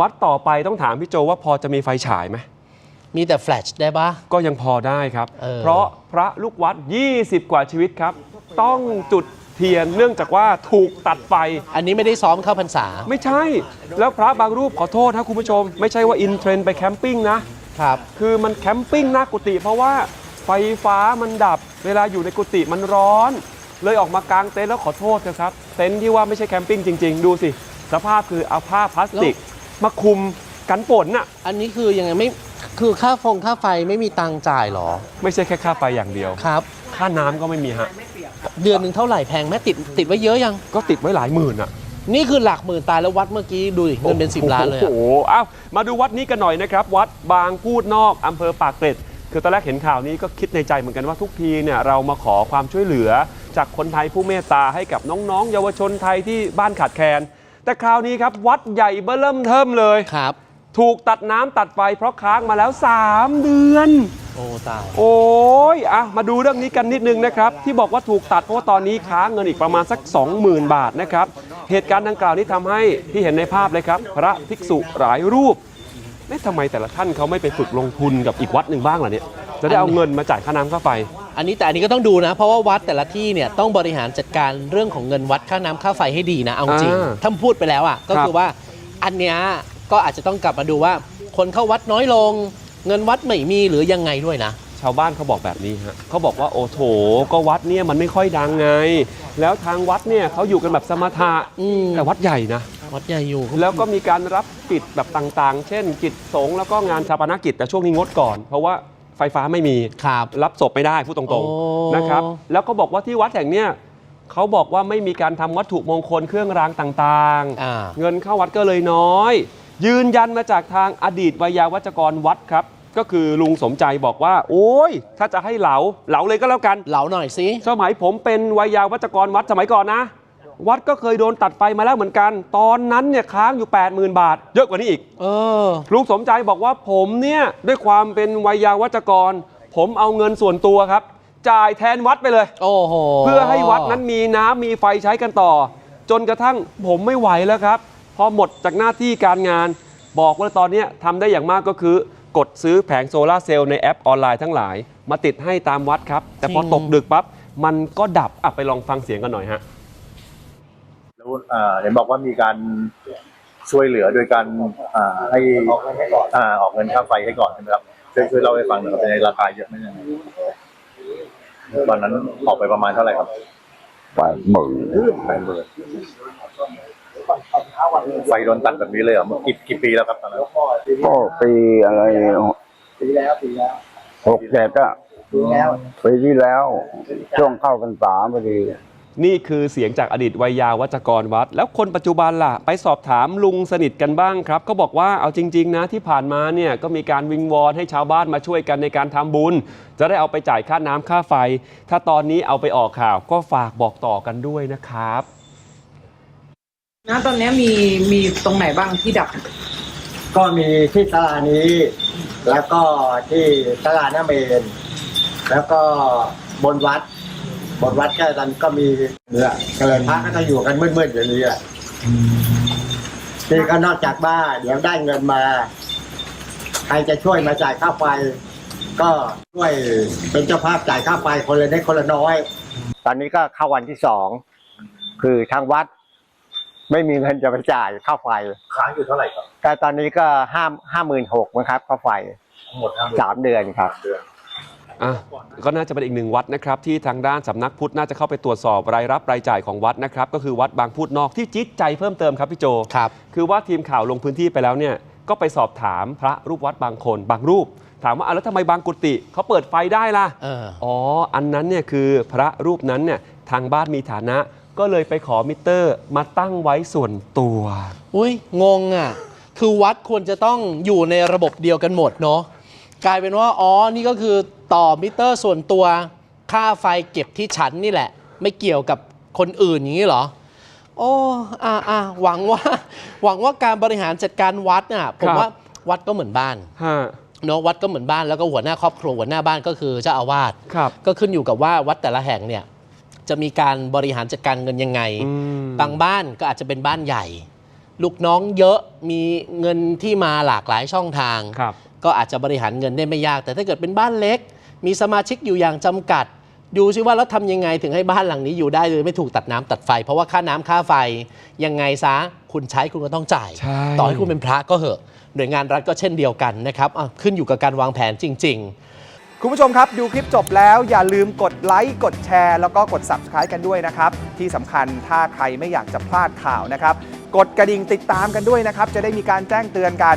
วัดต่อไปต้องถามพี่โจว่าพอจะมีไฟฉายไหมมีแต่แฟลชได้ปะ ก็ยังพอได้ครับ เออ เพราะพระลูกวัด 20 กว่าชีวิตครับ ต้องจุดเทียนเนื่องจากว่าถูกตัดไฟ อันนี้ไม่ได้ซ้อมเข้าพรรษา ไม่ใช่ แล้วพระบางรูปขอโทษนะคุณผู้ชม ไม่ใช่ว่าอินเทรนด์ไปแคมปิ้งนะ ครับ คือมันแคมปิ้งหน้ากุฏิเพราะว่าไฟฟ้ามันดับ เวลาอยู่ในกุฏิมันร้อน เลยออกมากางเต็นท์แล้วขอโทษนะครับ เต็นท์ที่ว่าไม่ใช่แคมปิ้งจริง ๆ ดูสิ สภาพคือเอาผ้าพลาสติก มาคลุมกันฝนน่ะ อันนี้คือยังไงไม่คือค่าฟงค่าไฟไม่มีตังค์จ่ายเหรอไม่ใช่แค่ค่าไฟอย่างเดียว ครับ ค่าน้ำก็ไม่มีฮะ เดือนหนึ่งเท่าไหร่แพงไหมติดติดไว้เยอะยัง ก็ติดไว้หลายหมื่นอะ นี่คือหลักหมื่นตายแล้ววัดเมื่อกี้ดูดิเงินเป็นสิบล้านเลยโอ้อะโหเอ้ามาดูวัดนี้กันหน่อยนะครับ วัดบางพูดนอกอำเภอปากเกร็ด คือตอนแรกเห็นข่าวนี้ก็คิดในใจเหมือนกันว่าทุกทีเนี่ยเรามาขอความช่วยเหลือ จากคนไทยผู้เมตตาให้กับน้องๆ เยาวชนไทยที่บ้านขาดแคลน แต่คราวนี้ครับวัดใหญ่เบ้อเริ่มเทิมเลย ครับ ถูกตัดน้ำตัดไฟเพราะค้างมาแล้ว 3 เดือน โอ้ตาย โอ้ยอะมาดูเรื่องนี้กันนิดนึงนะครับ ที่บอกว่าถูกตัดเพราะว่าตอนนี้ค้างเงินอีกประมาณสัก 20,000 บาทนะครับ เหตุการณ์ดังกล่าวนี้ทำให้ที่เห็นในภาพเลยครับ พระภิกษุหลายรูปเอ๊ะทำไมแต่ละท่านเขาไม่ไปฝึกลงทุนกับอีกวัดหนึ่งบ้างล่ะเนี่ย จะได้เอาเงินมาจ่ายค่าน้ำค่าไฟ อันนี้แต่อันนี้ก็ต้องดูนะ เพราะว่าวัดแต่ละที่เนี่ยต้องบริหารจัดการเรื่องของเงินวัดค่าน้ำค่าไฟให้ดีนะเอาจริงอ่าถ้าพูดไปแล้วอะก็ครับคือว่าอันเนี้ยก็อาจจะต้องกลับมาดูว่า คนเข้าวัดน้อยลง เงินวัดไม่มีหรือยังไงด้วยนะ ชาวบ้านเขาบอกแบบนี้ฮะเขาบอกว่าโอ้โถก็วัดเนี่ยมันไม่ค่อยดังไง แล้วทางวัดเนี่ยเขาอยู่กันแบบสมถะอืม แต่วัดใหญ่นะ วัดใหญ่อยู่แล้วก็มีการรับกิจแบบต่างๆ เช่น กิจสงฆ์แล้วก็งานชาปนกิจแต่ช่วงนี้งดก่อน เพราะว่า ไฟฟ้าไม่มีครับรับศพไม่ได้พูดตรงโอ้ๆนะครับแล้วก็บอกว่าที่วัดแห่งเนี้ยเขาบอกว่าไม่มีการทำวัตถุมงคลเครื่องรางต่างอ่าๆเงินเข้าวัดก็เลยน้อย ยืนยันมาจากทางอดีตวิยาวัจกรวัดครับก็คือลุงสมใจบอกว่า โอ้ย ถ้าจะให้เหลาเหลาเลยก็แล้วกันเหลาหน่อยสิสมัยผมเป็นวิยาวัจกรวัดสมัยก่อนนะ วัดก็เคยโดนตัดไฟมาแล้วเหมือนกัน ตอนนั้นเนี่ยค้างอยู่ 80,000 บาท เยอะกว่านี้อีก เออ ลุงสมใจบอกว่าผมเนี่ยด้วยความเป็นวัยยาวัจกร ผมเอาเงินส่วนตัวครับ จ่ายแทนวัดไปเลย โอ้โหเพื่อให้วัดนั้นมีน้ำมีไฟใช้กันต่อ จนกระทั่งผมไม่ไหวแล้วครับ พอหมดจากหน้าที่การงาน บอกว่าตอนเนี้ยทำได้อย่างมากก็คือ กดซื้อแผงโซลาร์เซลล์ในแอปออนไลน์ทั้งหลาย มาติดให้ตามวัดครับ แต่พอจริงตกดึกปั๊บมันก็ดับอะไปลองฟังเสียงกันหน่อยฮะ แล้วอ่าเห็นบอกว่ามีการช่วยเหลือโดยการอ่าให้อ่าออกเงินค่าไฟให้ก่อนใช่ไหมครับช่วยช่วยเล่าให้ฟังหน่อยครับในราคาเยอะไหมเนี่ยตอนนั้นออกไปประมาณเท่าไหร่ครับแปดหมื่นแปดหมื่นไฟโดนตัดแบบนี้เลยเหรอกี่กี่ปีแล้วครับตอนนั้นก็ปีอะไรปีแล้วปีแล้วหกเจ็ดอะปีแล้วปีที่แล้วช่วงเข้าพรรษาพอดี นี่คือเสียงจากอดีตวัยยาวัจกรวัด แล้วคนปัจจุบันล่ะ ไปสอบถามลุงสนิทกันบ้างครับ ก็บอกว่าเอาจริง ๆ นะที่ผ่านมาเนี่ยก็มีการวิงวอนให้ชาวบ้านมาช่วยกันในการทำบุญ จะได้เอาไปจ่ายค่าน้ำค่าไฟ ถ้าตอนนี้เอาไปออกข่าวก็ฝากบอกต่อกันด้วยนะครับนะตอนนี้มีมีตรงไหนบ้างที่ดับ ก็มีที่ตลาดนี้ แล้วก็ที่ตลาดน้าเมนแล้วก็บนวัด บนวัดก็ตอนก็มีเนี่ยก็เลยพระก็จะอยู่กันมืดๆอย่างนี้แหละนี่ก็นอกจากบ้านเดี๋ยวได้เงินมา ใครจะช่วยมาจ่ายค่าไฟ ก็ช่วยเป็นเจ้าภาพจ่ายค่าไฟคนละเล็กคนละน้อย ตอนนี้ก็เข้าวันที่สองคือทางวัด ไม่มีเงินจะไปจ่ายค่าไฟค้างอยู่เท่าไหร่ครับก็ตอนนี้ก็ห้าห้าหมื่นหกนะครับค่าไฟทั้งหมดห้าหมื่นสามเดือนครับ เดือน อะก็น่าจะเป็นอีกหนึ่งวัดนะครับที่ทางด้านสำนักพุทธน่าจะเข้าไปตรวจสอบรายรับรายจ่ายของวัดนะครับก็คือวัดบางพูดนอกที่จิ๊ดใจเพิ่มเติมครับพี่โจครับ คือว่าทีมข่าวลงพื้นที่ไปแล้วเนี่ยก็ไปสอบถามพระรูปวัดบางคน บางรูป ถามว่าอะแล้วทำไมบางกุฏิเขาเปิดไฟได้ล่ะเออ อ๋ออันนั้นเนี่ยคือพระรูปนั้นเนี่ยทางบ้านมีฐานะ ก็เลยไปขอมิเตอร์มาตั้งไว้ส่วนตัว อุ้ยงงอะ คือวัดควรจะต้องอยู่ในระบบเดียวกันหมดเนาะ กลายเป็นว่าอ๋อนี่ก็คือต่อมิเตอร์ส่วนตัวค่าไฟเก็บที่ฉันนี่แหละ ไม่เกี่ยวกับคนอื่นอย่างนี้เหรอ โอ้อ่าอ่าหวังว่า หวังว่าการบริหารจัดการวัดน่ะผครัมบว่าวัดก็เหมือนบ้านฮะเนาะวัดก็เหมือนบ้านแล้วก็หัวหน้าครอบครัวหัวหน้าบ้านก็คือเจ้าอาวาสครับ ก็ขึ้นอยู่กับว่าวัดแต่ละแห่งเนี่ยจะมีการบริหารจัดการเงินยังไงอืมบางบ้านก็อาจจะเป็นบ้านใหญ่ ลูกน้องเยอะมีเงินที่มาหลากหลายช่องทางครับ ก็อาจจะบริหารเงินได้ไม่ยาก แต่ถ้าเกิดเป็นบ้านเล็ก มีสมาชิกอยู่อย่างจำกัด ดูซิว่าแล้วทำยังไงถึงให้บ้านหลังนี้อยู่ได้โดยไม่ถูกตัดน้ำตัดไฟ เพราะว่าค่าน้ำค่าไฟยังไงซะคุณใช้คุณก็ต้องจ่ายใช่ต่อให้คุณเป็นพระก็เหอะหน่วยงานรัฐก็เช่นเดียวกันนะครับอะขึ้นอยู่กับการวางแผนจริง ๆ คุณผู้ชมครับ ดูคลิปจบแล้วอย่าลืมกดไลค์กดแชร์ แล้วก็กด Subscribe กันด้วยนะครับ ที่สำคัญถ้าใครไม่อยากจะพลาดข่าวนะครับ กดกระดิ่งติดตามกันด้วยนะครับ จะได้มีการแจ้งเตือนกัน